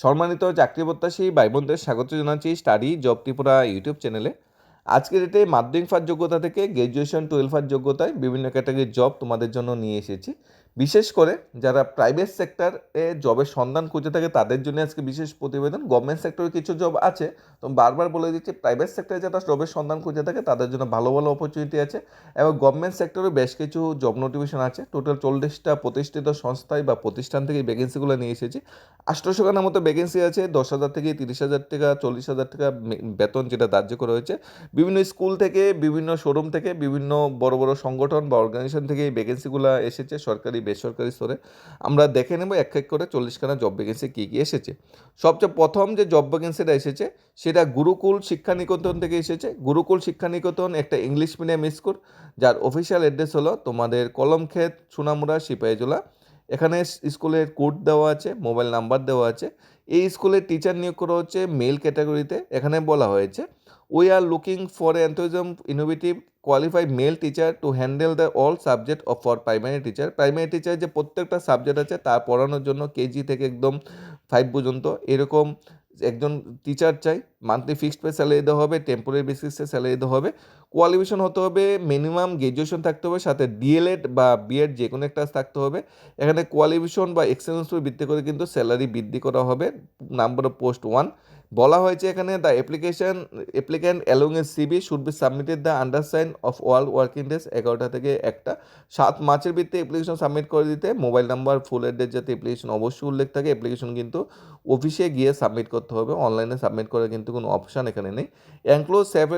সম্মানিত চাকরি প্রত্যাশী ভাই বোনদের স্বাগত জানাচ্ছি স্টাডি জব ত্রিপুরা ইউটিউব চ্যানেলে। আজকের ডেটে মাধ্যমিক ফার যোগ্যতা থেকে গ্র্যাজুয়েশন টুয়েলভ ফার যোগ্যতায় বিভিন্ন ক্যাটাগরির জব তোমাদের জন্য নিয়ে এসেছি। বিশেষ করে যারা প্রাইভেট সেক্টরে জবের সন্ধান খুঁজে থাকে, তাদের জন্য আজকে বিশেষ প্রতিবেদন। গভর্নমেন্ট সেক্টরে কিছু জব আছে, তো বারবার বলে দিচ্ছি প্রাইভেট সেক্টরে যারা জবের সন্ধান খুঁজে থাকে, তাদের জন্য ভালো ভালো অপরচুনিটি আছে। এবং গভর্নমেন্ট সেক্টরে বেশ কিছু জব নোটিফিকেশন আছে। টোটাল চল্লিশটা প্রতিষ্ঠিত সংস্থায় বা প্রতিষ্ঠান থেকে ভ্যাকেন্সিগুলো নিয়ে এসেছি। আটশোশো খানার মতো ভ্যাকেন্সি আছে, দশ হাজার থেকে তিরিশ হাজার টাকা, চল্লিশ হাজার টাকা বেতন যেটা ধার্য করা হয়েছে। বিভিন্ন স্কুল থেকে, বিভিন্ন শোরুম থেকে, বিভিন্ন বড় বড় সংগঠন বা অর্গানাইজেশন থেকে এই ভ্যাকেন্সিগুলো এসেছে, সরকারি বেসরকারি স্তরে আমরা দেখে নেব এক এক করে চল্লিশখানা জব ভ্যাকেন্সি কী কী এসেছে। সবচেয়ে প্রথম যে জব ভ্যাকেন্সিটা এসেছে, সেটা গুরুকুল শিক্ষা নিকেতন থেকে এসেছে। গুরুকুল শিক্ষা নিকেতন একটা ইংলিশ মিডিয়াম স্কুল যার অফিসিয়াল অ্যাড্রেস হলো তোমাদের কলমক্ষেত, সোনামুড়া, সিপাহীজোলা। এখানে স্কুলের কোড দেওয়া আছে মোবাইল নাম্বার দেওয়া আছে। এই স্কুলের টিচার নিয়োগ করা হচ্ছে মেল ক্যাটাগরিতে এখানে বলা হয়েছে we are looking for enthusiastic innovative qualified male teacher to handle the all subject of for primary teacher primary teacher যে প্রত্যেকটা সাবজেক্ট আছে তা পড়ানোর জন্য কেজি থেকে একদম ফাইভ পর্যন্ত এরকম একজন টিচার চাই। মান্থলি ফিক্সড পে স্যালারি দেওয়া হবে টেম্পোরারি বেসিসে স্যালারি দেওয়া হবে। কোয়ালিফিকেশন হতে হবে মিনিমাম গ্র্যাজুয়েশন থাকতে হবে, সাথে ডিএলএড বা বিএড যে কোনো একটা থাকতে হবে। এখানে কোয়ালিফিকেশন বা উপর ভিত্তি করে কিন্তু স্যালারি বৃদ্ধি করা হবে। নাম্বার অফ পোস্ট ওয়ান বলা হয়েছে এখানে the application applicant along a CV should be submitted the undersign of world working days এগারোটা থেকে একটা। সাত মার্চের ভিত্তিতে অ্যাপ্লিকেশন সাবমিট করে দিতে। মোবাইল নাম্বার ফুল অ্যাড্রেস যাতে অ্যাপ্লিকেশন অবশ্যই উল্লেখ থাকে। অ্যাপ্লিকেশন কিন্তু অফিসে গিয়ে সাবমিট করতে হবে। অনলাইনে সাবমিট করার কিন্তু কোনো অপশান এখানে নেই। এনক্লোজ সেলফ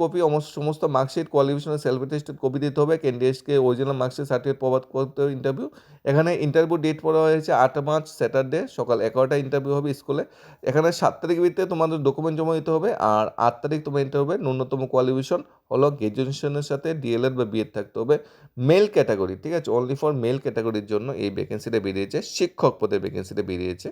কপি সমস্ত মার্কশিট কোয়ালিফিকেশনের সেলফ অ্যাটেস্টেড কপি দিতে হবে। ক্যান্ডিডেটসকে অরিজিনাল মার্কশিট সার্টিফিকেট প্রভাব করতে হবে ইন্টারভিউ এখানে ইন্টারভিউ ডেট পড়া হয়েছে আট মার্চ স্যাটারডে সকাল এগারোটা ইন্টারভিউ হবে স্কুলে। এখানে সাত তারিখ ভিত্তিতে তোমাদের ডকুমেন্ট জমা দিতে হবে আর আট তারিখ তোমার ইন্টারভিউ হবে। ন্যূনতম কোয়ালিফিকেশন হলো গ্র্যাজুয়েশনের সাথে ডিএলএড বা বিএড থাকতে হবে। মেল ক্যাটাগরি ঠিক আছে? অনলি ফর মেল ক্যাটাগরির জন্য এই ভ্যাকেন্সিটা বেরিয়েছে। শিক্ষক পদের ভ্যাকেন্সিটা বেরিয়েছে।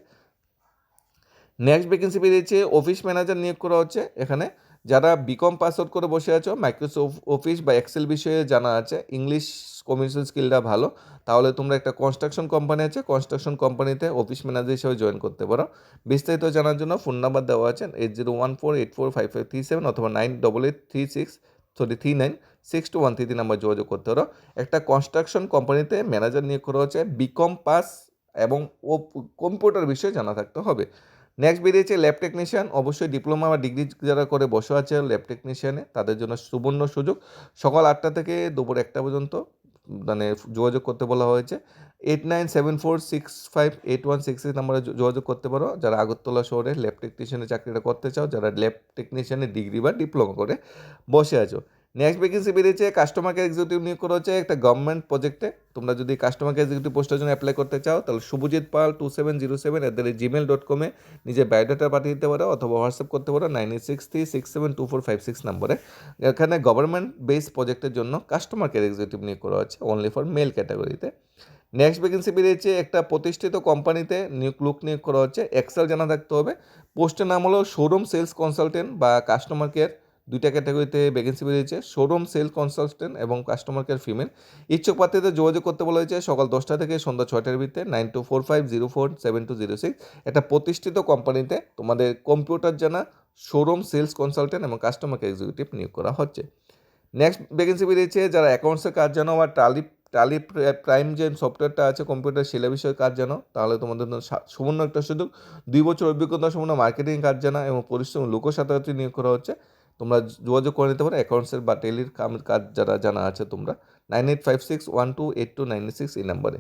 নেক্সট ভ্যাকেন্সি বেরিয়েছে অফিস ম্যানেজার নিয়োগ করা হচ্ছে এখানে। যারা বিকম পাস আউট করে বসে আছো মাইক্রোসফট অফিস বা এক্সেল বিষয়ে জানা আছে ইংলিশ কমিউনিকেশন স্কিলটা ভালো, তাহলে তোমরা একটা কনস্ট্রাকশন কোম্পানি আছে কনস্ট্রাকশন কোম্পানিতে অফিস ম্যানেজার হিসেবে জয়েন করতে পারো। বিস্তারিত জানার জন্য ফোন নাম্বার দেওয়া আছে eight zero one four eight four five five three seven অথবা nine double eight three six sorry three nine six two one three number যোগাযোগ করতে পারো। একটা কনস্ট্রাকশন কোম্পানিতে ম্যানেজার নিয়োগ করা হচ্ছে বিকম পাস এবং ও কম্পিউটার বিষয়ে জানা থাকতে হবে। নেক্সট বেরিয়েছে ল্যাব টেকনিশিয়ান অবশ্যই ডিপ্লোমা বা ডিগ্রি যারা করে বসে আছে ল্যাব টেকনিশিয়ানে তাদের জন্য সুবর্ণ সুযোগ। সকাল আটটা থেকে দুপুর একটা পর্যন্ত মানে যোগাযোগ করতে বলা হয়েছে। Eight nine seven four six five eight one six six নাম্বারে যোগাযোগ করতে পারো। যারা আগরতলা শহরে ল্যাব টেকনিশিয়ানের চাকরিটা করতে চাও, যারা ল্যাব টেকনিশিয়ানের ডিগ্রি বা ডিপ্লোমা করে বসে আছো। নেক্সট ভ্যাকেন্সি বেরিয়েছে কাস্টমার কেয়ার এক্সিকিউটিভ নিয়োগ করা হচ্ছে একটা গভর্নমেন্ট প্রজেক্টে তোমরা যদি কাস্টমার কেয়ার এক্সিকিউটিভ পোস্টের জন্য অ্যাপ্লাই করতে চাও, তাহলে Subhajit Pal two seven zero seven at the rate Gmail dot কমে নিজের বায়োডাটা পাঠিয়ে দিতে পারো অথবা হোয়াটসঅ্যাপ করতে পারো nine eight six three six seven two four five six নম্বরে এখানে গভর্নমেন্ট বেস প্রজেক্টের জন্য কাস্টমার কেয়ার এক্সিকিউটিভ নিয়োগ করা হচ্ছে অনলি ফর মেল ক্যাটাগরিতে নেক্সট ভ্যাকেন্সি বেরিয়েছে, একটা প্রতিষ্ঠিত কোম্পানিতে নিয়োগ লুক নিয়োগ করা হচ্ছে এক্সেল জানা থাকতে হবে। পোস্টের নাম হলো শোরুম সেলস কনসালটেন্ট বা কাস্টমার কেয়ার দুইটা ক্যাটাগরিতে ভ্যাকেন্সি বেরিয়েছে শোরুম সেল কনসালটেন্ট এবং কাস্টমার কেয়ার ফিমেল ইচ্ছুক প্রার্থীদের যোগাযোগ করতে বলা হয়েছে সকাল দশটা থেকে সন্ধ্যা ছয়টার ভিতরে nine two four five zero four seven two zero six একটা প্রতিষ্ঠিত কোম্পানিতে তোমাদের কম্পিউটার জানা শোরুম সেলস কনসালটেন্ট এবং কাস্টমার কেয়ার এক্সিকিউটিভ নিয়োগ করা হচ্ছে। নেক্সট ভ্যাকেন্সি বেরিয়েছে যারা অ্যাকাউন্টসের কাজ জানো বা টালি টালি প্রাইম যে সফটওয়্যারটা আছে কম্পিউটার সেলা বিষয়ে কাজ জানো, তাহলে তোমাদের সুবর্ণ একটা সুযোগ। দুই বছর অভিজ্ঞতা সম্পূর্ণ মার্কেটিং কাজ জানা এবং পরিশ্রম লোক সাথে নিয়োগ করা হচ্ছে। তোমরা যোগাযোগ করে নিতে পারো অ্যাকাউন্টসের বা টেলির কাজ যারা জানা আছে তোমরা nine eight five six one two eight two nine six এই নাম্বারে।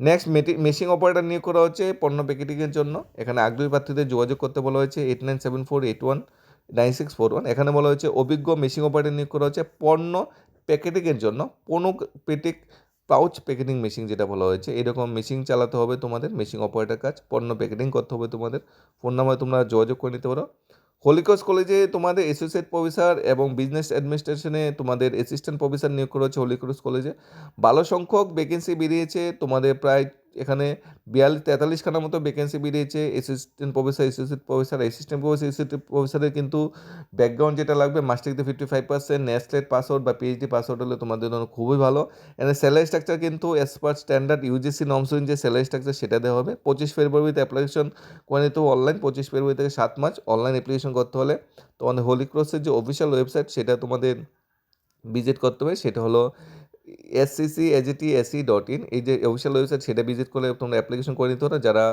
নেক্সট মেটি মেশিং অপারেটর নিয়োগ করা হচ্ছে পণ্য প্যাকেটিংয়ের জন্য। এখানে আগ্রহী প্রার্থীদের যোগাযোগ করতে বলা হয়েছে eight nine seven four eight one nine six four one এখানে বলা হয়েছে, অভিজ্ঞ মেশিং অপারেটর নিয়োগ করা হচ্ছে পণ্য প্যাকেটিংয়ের জন্য, পণ্য পেটিক পাউচ প্যাকেটিং মেশিন যেটা বলা হয়েছে। এরকম মেশিন চালাতে হবে তোমাদের মেশিন অপারেটার কাজ, পণ্য প্যাকেটিং করতে হবে তোমাদের। ফোন নাম্বারে তোমরা যোগাযোগ করে নিতে পারো। হলিকস কলেজে তোমাদের অ্যাসোসিয়েট প্রফেসর এবং বিজনেস অ্যাডমিনিস্ট্রেশনে তোমাদের অ্যাসিস্ট্যান্ট প্রফেসর নিয়োগ করা হচ্ছে হলিক্রস কলেজে। ভালো সংখ্যক ভ্যাকেন্সি বেরিয়েছে, তোমাদের প্রায় এখানে বিয়াল্লিশ তেতাল্লিশখানার মতো ভ্যাকেন্সি বেরিয়েছে assistant professor associate professor assistant professor assistant প্রফেসরের কিন্তু ব্যাকগ্রাউন্ড যেটা লাগবে মাস্টারিতে ফিফটি ফাইভ পার্সেন্ট নেসলেট পাসওয়ার্ড বা পিএইচডি পাসওয়ার্ড হলে তোমাদের জন্য খুবই ভালো। এখানে স্যালারি স্ট্রাকচার কিন্তু as per standard UGC norms যে স্যালারি স্ট্রাকচার সেটা দেওয়া হবে। পঁচিশ ফেব্রুয়ারিতে অ্যাপ্লিকেশন করে নিতে অনলাইন পঁচিশ ফেব্রুয়ারি থেকে সাত মার্চ অনলাইন অ্যাপ্লিকেশন করতে হলে। তোমাদের হোলি ক্রসের যে অফিসিয়াল ওয়েবসাইট সেটা তোমাদের ভিজিট করতে হবে, সেটা হলো SCC AGT AC dot in এই যে অফিসিয়াল ওয়েবসাইট সেটা ভিজিট করলে তোমরা অ্যাপ্লিকেশন করে নিতে পারো। যারা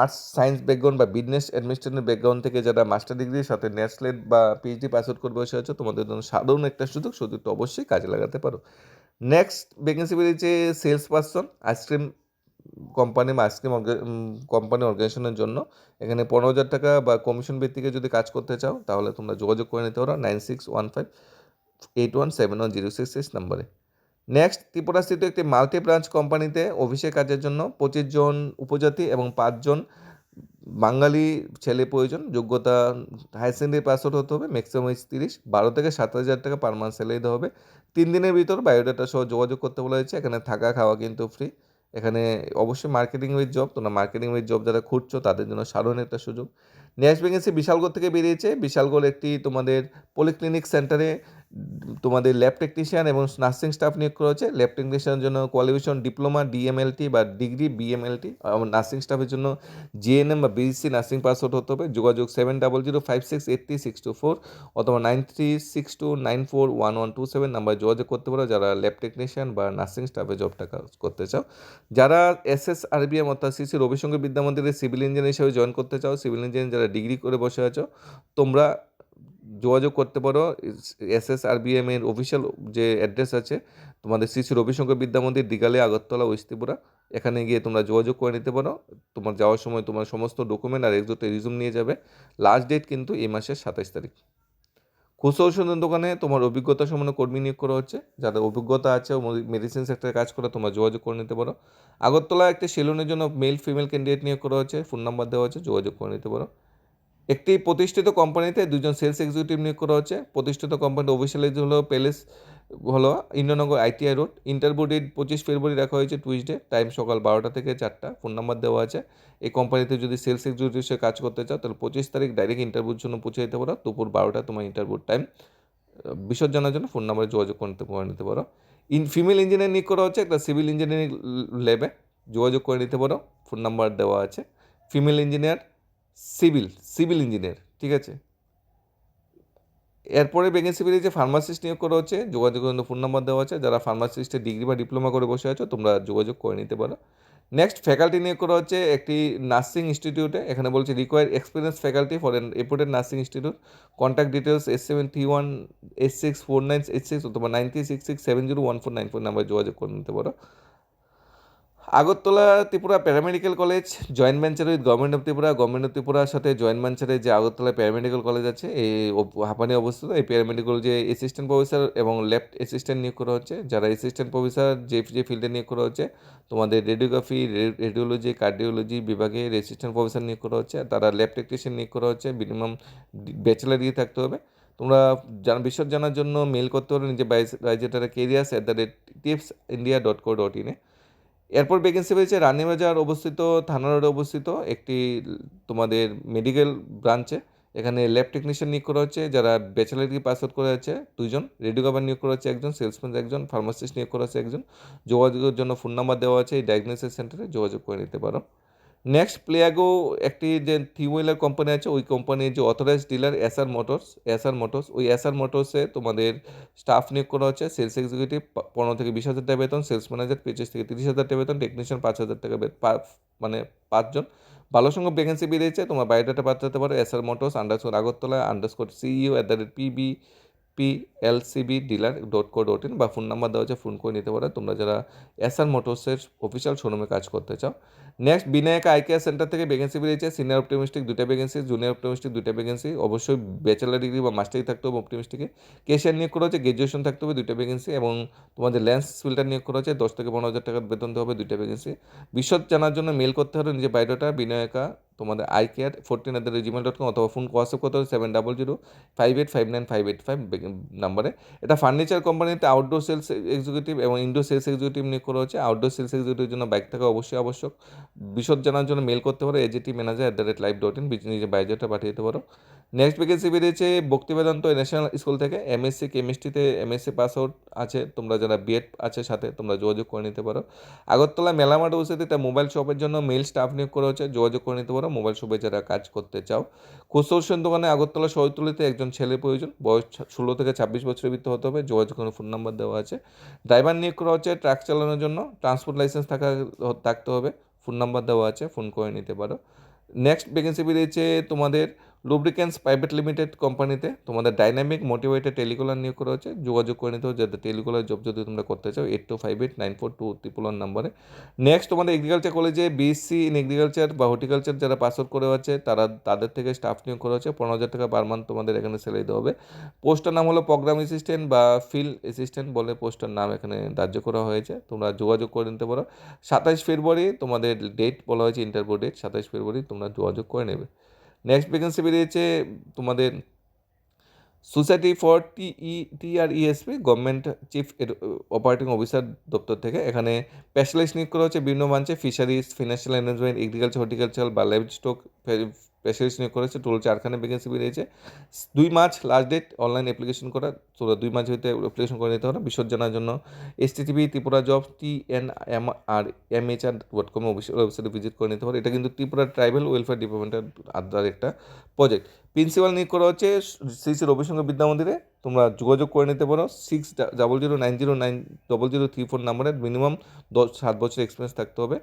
আর্টস সায়েন্স ব্যাকগ্রাউন্ড বা বিজনেস অ্যাডমিনিস্ট্রেশনের ব্যাকগ্রাউন্ড থেকে যারা মাস্টার ডিগ্রির সাথে নেসলেট বা পিএইচডি পাস আউট করে বসে আছো, তোমাদের জন্য সাধারণ একটা সুযোগ সুযোগটা অবশ্যই কাজে লাগাতে পারো। নেক্সট ভ্যাকেন্সি বেরিয়েছে sales person ice cream company বা আইসক্রিম কোম্পানি অর্গানাইজেশনের জন্য। এখানে পনেরো হাজার টাকা বা কমিশন ভিত্তিকে যদি কাজ করতে চাও, তাহলে তোমরা যোগাযোগ করে নিতে পারো nine six one five eight one seven one zero six six নাম্বারে নেক্সট ত্রিপুরাস্থিত একটি মাল্টি ব্রাঞ্চ কোম্পানিতে অফিসের কাজের জন্য পঁচিশ জন উপজাতি এবং পাঁচজন বাঙালি ছেলে প্রয়োজন। যোগ্যতা হায়ার সেকেন্ডারি পাস আউট হতে হবে ম্যাক্সিমাম তিরিশ। বারো থেকে সাত হাজার টাকা পার মান্থ স্যালারি দেওয়া হবে। তিন দিনের ভিতর বায়োডাটা সহ যোগাযোগ করতে বলা হয়েছে। এখানে থাকা খাওয়া কিন্তু ফ্রি এখানে অবশ্যই মার্কেটিং উইথ জব তোমরা মার্কেটিং উইথ জব যারা খুঁজছো, তাদের জন্য সাধারণ একটা সুযোগ। নেক্সট ভ্যাকেন্সি বিশালগড় থেকে বেরিয়েছে। বিশালগড় একটি তোমাদের পলিক্লিনিক সেন্টারে তোমাদের ল্যাব টেকনিশিয়ান এবং নার্সিং স্টাফ নিয়োগ করা হচ্ছে ল্যাব টেকনিশিয়ানের জন্য কোয়ালিফিকেশন ডিপ্লোমা ডিএমএলটি বা ডিগ্রি বিএমএলটি নার্সিং স্টাফের জন্য জিএনএম বা বিএসসি নার্সিং পাস আউট হতে হবে। যোগাযোগ seven double zero five six eight three six two four অথবা nine three six two nine four one one two seven নাম্বারে যোগাযোগ করতে পারো। যারা ল্যাব টেকনিশিয়ান বা নার্সিং স্টাফে জবটা কাজ করতে চাও। যারা এস এস আরবিএম অর্থাৎ শ্রী রবিশঙ্কর বিদ্যা মন্দিরে সিভিল ইঞ্জিনিয়ার হিসেবে জয়েন করতে চাও সিভিল ইঞ্জিনিয়ার যারা ডিগ্রি করে বসে আছো, তোমরা যোগাযোগ করতে পারো। S S R B M এর অফিসিয়াল যে অ্যাড্রেস আছে, তোমাদের শ্রী শ্রী রবিশঙ্কর বিদ্যা মন্দির দিগালে আগরতলা ওয়েস্তিপুরা এখানে গিয়ে তোমরা যোগাযোগ করে নিতে পারো। তোমার যাওয়ার সময় তোমার সমস্ত ডকুমেন্ট আর একজোটে রিজুম নিয়ে যাবে। লাস্ট ডেট কিন্তু এই মাসের সাতাশ তারিখ। খুচরো ওষুধের দোকানে তোমার অভিজ্ঞতা সম্পন্ন কর্মী নিয়োগ করা হচ্ছে। যাদের অভিজ্ঞতা আছে মেডিসিন সেক্টরে কাজ করে, তোমরা যোগাযোগ করে নিতে পারো। আগরতলা একটি সেলুনের জন্য মেল ফিমেল ক্যান্ডিডেট নিয়োগ করা হচ্ছে। ফোন নাম্বার দেওয়া আছে, যোগাযোগ করে নিতে পারো। একটি প্রতিষ্ঠিত কোম্পানিতে দুজন সেলস এক্সিকিউটিভ নিয়োগ করা হচ্ছে। প্রতিষ্ঠিত কোম্পানির অফিসিয়াল হলো প্যালেস হলো Indranagar ITI road interview date পঁচিশ ফেব্রুয়ারি রাখা হয়েছে টুইসডে টাইম সকাল বারোটা থেকে চারটা। ফোন নাম্বার দেওয়া আছে। এই কোম্পানিতে যদি সেলস এক্সিকিউটিভ হিসেবে কাজ করতে চাও, তাহলে পঁচিশ তারিখ ডাইরেক্ট ইন্টারভিউর জন্য পৌঁছে দিতে পারো। দুপুর বারোটা তোমার ইন্টারভিউর টাইম বিসর্জনের জানার জন্য ফোন নাম্বারে যোগাযোগ করতে করে নিতে পারো। ইন ফিমেল ইঞ্জিনিয়ার নিয়োগ করা হচ্ছে, একটা সিভিল ইঞ্জিনিয়ারিং ল্যাবে যোগাযোগ করে নিতে পারো। ফোন নাম্বার দেওয়া আছে। Female engineer civil civil engineer, ঠিক আছে? এরপরে ভ্যাকেন্সি বেরিয়েছে ফার্মাসিস্ট নিয়োগ করা হচ্ছে, যোগাযোগ ফোন নাম্বার দেওয়া আছে, যারা ফার্মাসিস্টের ডিগ্রি বা ডিপ্লোমা করে বসে আছো, তোমরা যোগাযোগ করে নিতে পারো। নেক্সট ফ্যাকাল্টি নিয়োগ করা হচ্ছে একটি নার্সিং ইনস্টিটিউটে এখানে বলছে require experience faculty for N এপোর্টেড nursing institute contact details S seven three one eight six four nine eight six অথবা nine three six six seven zero one four nine four নাম্বারে যোগাযোগ করে নিতে পারো। Agartala Tripura paramedical college, joint venture with government of Tripura. Government of ত্রিপুরার সাথে joint ভেঞ্চারে যে Agartala paramedical college আছে, এই হাঁপানি অবস্থিত, এই প্যারামেডিক্যাল যে অ্যাসিস্ট্যান্ট প্রফেসর এবং লেফট অ্যাসিস্ট্যান্ট নিয়োগ করা হচ্ছে, যারা অ্যাসিস্ট্যান্ট প্রফেসর যে যে ফিল্ডে নিয়োগ করা হচ্ছে, তোমাদের রেডিওগ্রাফি রেডিওলজি কার্ডিওলজি বিভাগে অ্যাসিস্ট্যান্ট প্রফেসর নিয়োগ করা হচ্ছে তারা ল্যাব টেকনিশিয়ান নিয়োগ করা হচ্ছে মিনিমাম ব্যাচেলার দিয়ে থাকতে হবে। তোমরা জান, বিশদ জানার জন্য মেল করতে পারো নিজে বাইজেটারা careers at the rate tips India dot co dot ইনে এরপর ভ্যাকেন্সি পেয়েছে রানীবাজার অবস্থিত, থানা রোডে অবস্থিত, একটি তোমাদের মেডিকেল ব্রাঞ্চে এখানে ল্যাব টেকনিশিয়ান নিয়োগ করা হচ্ছে, যারা ব্যাচেলার ডিগ্রি পাস আউট করে আছে দুজন রেডিও কভার নিয়োগ করা হচ্ছে একজন সেলসম্যান একজন ফার্মাসিস্ট নিয়োগ করা হচ্ছে একজন। যোগাযোগের জন্য ফোন নাম্বার দেওয়া আছে, এই ডায়াগনোসিস সেন্টারে যোগাযোগ করে নিতে পারো। নেক্সট প্লেয়াগো একটি যে থ্রি হুইলার কোম্পানি আছে, ওই কোম্পানির যে authorise dealer SR Motors SR Motors ওই এসআর মোটরসে তোমাদের স্টাফ নিয়োগ করা হচ্ছে। সেলস এক্সিকিউটিভ পনেরো থেকে বিশ হাজার টাকা বেতন সেলস ম্যানেজার পঁচিশ থেকে তিরিশ হাজার টাকা বেতন টেকনিশিয়ান পাঁচ হাজার টাকা মানে পাঁচজন। ভালো সংখ্যক ভ্যাকেন্সি বেরিয়েছে, তোমার বায়োডাটা পাঠাতে পারো SR Motors underscore Agartala underscore CEO at the rate PB P LCB dealer dot co dot in বা ফোন নাম্বার দেওয়া আছে ফোন করে নিতে পারো। তোমরা যারা এসআর মোটরসের অফিসিয়াল শোরুমে কাজ করতে চাও। Next Vinayak eye care centre থেকে ভ্যাকেন্সি বেরিয়েছে। সিনিয়র অপটিমিস্টিক দুটা ভ্যাকেন্সি জুনিয়র অপটিমিস্টিক দুটা ভ্যাকেন্সি অবশ্যই ব্যাচেলার ডিগ্রি বা মাস্টারি থাকতে হবে অপটিমিস্টিকে কেশিয়ার নিয়োগ করা হচ্ছে গ্রাজুয়েশন থাকতে হবে দুইটা ভ্যাকেন্সি এবং তোমাদের ল্যান্স ফিল্টার নিয়োগ করা হচ্ছে, দশ থেকে পনেরো হাজার টাকার বেতন দেওয়া হবে দুইটা ভ্যাকেন্সি বিশদ জানার জন্য মেল করতে হবে নিজের বায়োডাটা বিনয়কা তোমাদের eye care fourteen at the Gmail dot com অথবা ফোন হোয়াটসঅ্যাপ করতে হবে seven double zero five eight five nine five eight five নাম্বারে এটা ফার্নিচার কোম্পানিতে আউটডোর সেলস এক্সিকিউটিভ এবং ইনডোর সেলস এক্সিকিউটিভ নিয়োগ করা হচ্ছে আউটডোর সেলস এক্সিকিউটিভের জন্য বাইক থাকা অবশ্যই আবশ্যক। বিশদ জানার জন্য মেল করতে পারো AGT manager at the rate live dot in নিজের বায়োডাটা পাঠিয়ে দিতে পারো। নেক্সট ভ্যাকেন্সি বেরিয়েছে ভক্তি বেদান্ত ন্যাশনাল স্কুল থেকে এমএসসি কেমিস্ট্রিতে এমএসসি পাস আউট আছে, তোমরা যারা বিএড আছে সাথে তোমরা যোগাযোগ করে নিতে পারো। আগরতলা মেলামাঠ উপস্থিতিতে মোবাইল শপের জন্য মেল স্টাফ নিয়োগ করা হচ্ছে, যোগাযোগ করে নিতে পারো মোবাইল শপে যারা কাজ করতে চাও। খুচরো দোকানে আগরতলা শহরতলিতে একজন ছেলে প্রয়োজন, বয়স ষোলো থেকে ছাব্বিশ বছরের ভিতরে হতে হবে, যোগাযোগ করে ফোন নাম্বার দেওয়া আছে। ড্রাইভার নিয়োগ করা হচ্ছে ট্রাক চালানোর জন্য ট্রান্সপোর্ট লাইসেন্স থাকা, থাকতে হবে ফোন নাম্বার দেওয়া আছে ফোন করে নিতে পারো। নেক্সট ভ্যাকেন্সি বেরিয়েছে তোমাদের লুব্রিকেন্স প্রাইভেট লিমিটেড কোম্পানিতে তোমাদের ডাইনামিক মোটিভেটেড টেলিকলার নিয়োগ করা হচ্ছে যোগাযোগ করে নিতে হবে। যাতে টেলিকলার জব যদি তোমরা করতে চাও eight two five eight nine four two triple one নাম্বারে নেক্সট তোমাদের এগ্রিকালচার কলেজে বিএসসি ইন এগ্রিকালচার বা হর্টিকালচার যারা পাস আউট করে আছে, তারা তাদের থেকে স্টাফ নিয়োগ করা হচ্ছে। পনেরো হাজার টাকা পার মান্থ তোমাদের এখানে স্যালারি দেওয়া হবে। পোস্টার নাম হলো প্রোগ্রাম অ্যাসিস্ট্যান্ট বা ফিল্ড অ্যাসিস্ট্যান্ট বলে পোস্টার নাম এখানে ধার্য করা হয়েছে। তোমরা যোগাযোগ করে নিতে পারো। সাতাইশ ফেব্রুয়ারি তোমাদের ডেট বলা হয়েছে ইন্টারভিউ ডেট সাতাইশ ফেব্রুয়ারি তোমরা যোগাযোগ করে নেবে। নেক্সট ভ্যাকেন্সি বেরিয়েছে তোমাদের society for TE TRESP government chief operating officer দপ্তর থেকে। এখানে স্পেশালিস্ট নিয়োগ করা হচ্ছে বিভিন্ন ব্রাঞ্চে fisheries financial management agriculture horticulture বা লাইভ স্টক স্পেশালিস্ট নিয়োগ করেছে টোটাল চারখানে ভ্যাকেন্সি বেরিয়েছে। দুই March last date online application করা। তো দুই মার্চ হইতে অ্যাপ্লিকেশন করে নিতে হবে বিশদ জানার জন্য S T TV Tripura job T N M R M H R dot com ওয়েবসাইটে ভিজিট করে নিতে পারে এটা কিন্তু ত্রিপুরা ট্রাইবেল ওয়েলফেয়ার ডিপার্টমেন্টের আদার একটা প্রজেক্ট প্রিন্সিপাল নিয়োগ করা হচ্ছে শ্রী শ্রী রবিশঙ্কর বিদ্যা মন্দিরে। তোমরা যোগাযোগ করে নিতে পারো। Six double zero nine zero nine double zero three four নাম্বারে মিনিমাম দশ সাত বছর এক্সপিরিয়েন্স থাকতে হবে।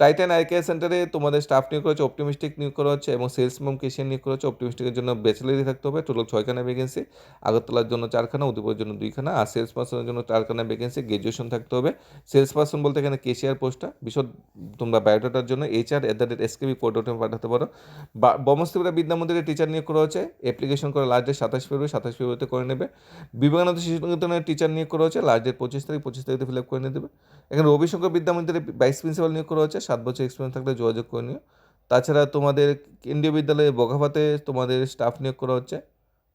টাইটান আই কেয়ার সেন্টারে তোমাদের স্টাফ নিয়োগ করা হচ্ছে অপটিমিস্টিক নিয়োগ করা হচ্ছে এবং সেলস ম্যাম কেশিয়ার নিয়োগ করা হচ্ছে। অপটিমিস্টিকের জন্য ব্যাচেলারি থাকতে হবে। টোটাল ছয়খানা ভ্যাকেন্সি আগরতলার জন্য চারখানা। উদয়পুরের জন্য দুইখানা, আর সেলস পার্সনের জন্য চারখানা ভ্যাকেন্সি গ্রাজুয়েশন থাকতে হবে। সেলস পার্সন বলতে এখানে কেশিয়ার পোস্টটা বিশদ তোমরা বায়োডাটার জন্য HR at the rate SKB পোর্টালে পাঠাতে পারো। বা বমস্তিপুরা বিদ্যা মন্দিরে টিচার নিয়োগ করা হচ্ছে অ্যাপ্লিকেশন করা লাস্ট ডেট সাতাশ ফেব্রুয়ারি সাতাশ ফেব্রুয়ারিতে করে নেবে। বিবেকানন্দ শিশু নিকেতনের টিচার নিয়োগ করা হচ্ছে লাস্ট ডেট পঁচিশ তারিখ, পঁচিশ তারিখে ফিল আপ করে নিয়ে দেবে। এখানে রবিশঙ্কর বিদ্যা মন্দিরে ভাইস প্রিন্সিপাল নিয়োগ করা হচ্ছে সাত বছর এক্সপিরিয়েন্স থাকলে যোগাযোগ করে নিও। তাছাড়া তোমাদের কেন্দ্রীয় বিদ্যালয়ে বগাভাতে তোমাদের স্টাফ নিয়োগ করা হচ্ছে,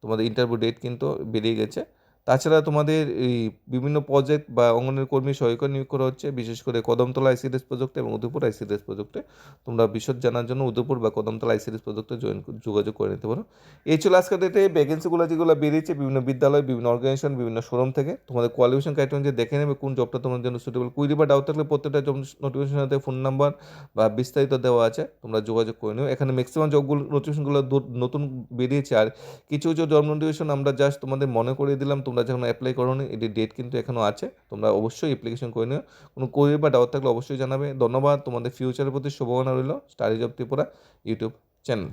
তোমাদের ইন্টারভিউ ডেট কিন্তু বেরিয়ে গেছে। তাছাড়া তোমাদের এই বিভিন্ন প্রজেক্ট বা অঙ্গনের কর্মী সহায়িকা নিয়োগ করা হচ্ছে, বিশেষ করে কদমতলা আইসিডিএস প্রজেক্টে এবং উদয়পুর আইসিডিএস প্রজেক্টে তোমরা বিশদ জানার জন্য উদয়পুর বা কদমতলা আইসিডিএস প্রজেক্টে জয়েন যোগাযোগ করে নিতে পারো। এই ছিল আজকের ডেটে ভ্যাকেন্সিগুলো যেগুলো বেরিয়েছে, বিভিন্ন বিদ্যালয়, বিভিন্ন অর্গানাইজেশন বিভিন্ন শোরুম থেকে, তোমাদের কোয়ালিফিকেশন ক্রাইটেরিয়া দেখে নেবে কোন জবটা তোমার জন্য সুটেবল কুইরি বা ডাউট থাকলে প্রত্যেকটা জব নোটিফিকেশন সাথে ফোন নাম্বার বা বিস্তারিত দেওয়া আছে, তোমরা যোগাযোগ করে নিও। এখানে ম্যাক্সিমাম জবগুলো নোটিফিকেশনগুলো নতুন বেরিয়েছে। আর কিছু কিছু জব নোটিফিকেশন আমরা জাস্ট তোমাদের মনে করিয়ে দিলাম। তোমরা যখন অ্যাপ্লাই করো এটি ডেট কিন্তু এখনও আছে, তোমরা অবশ্যই অ্যাপ্লিকেশন করে নিও। কোনো কোয়েরি বা ডাউট থাকলে অবশ্যই জানাবে। ধন্যবাদ, তোমাদের ফিউচারের প্রতি শুভকামনা রইল। Study job Tripura YouTube channel